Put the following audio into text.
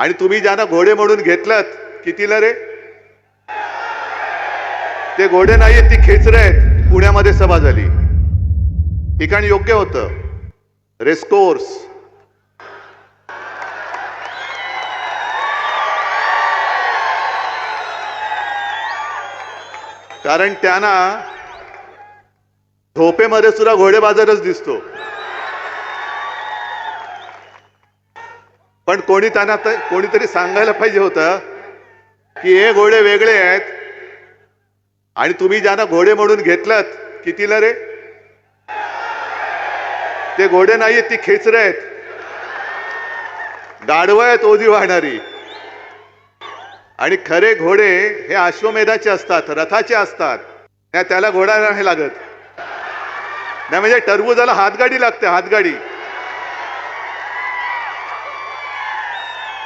आणि तुम्ही ज्यांना घोडे म्हणून घेतलात कितीला रे? ते घोडे नाहीयेत ती खेचर आहेत. पुण्यामध्ये सभा झाली. ठिकाण योग्य होतं. रेस्कोर्स कारण त्यांना झोपेमध्ये सुद्धा घोडे बाजारच दिसतो. पण कोणी त्यांना कोणीतरी सांगायला पाहिजे होतं की हे घोडे वेगळे आहेत. आणि तुम्ही ज्यांना घोडे म्हणून घेतलात कितीला रे? ते घोडे नाहीयेत ती खेचरं आहेत. गाढवं आहेत ओझी वाहणारी. आणि खरे घोडे हे अश्वमेधाचे असतात रथाचे असतात. त्या- त्याला घोडा नाही लागत. नाही म्हणजे टरबुजाला हातगाडी लागते हातगाडी.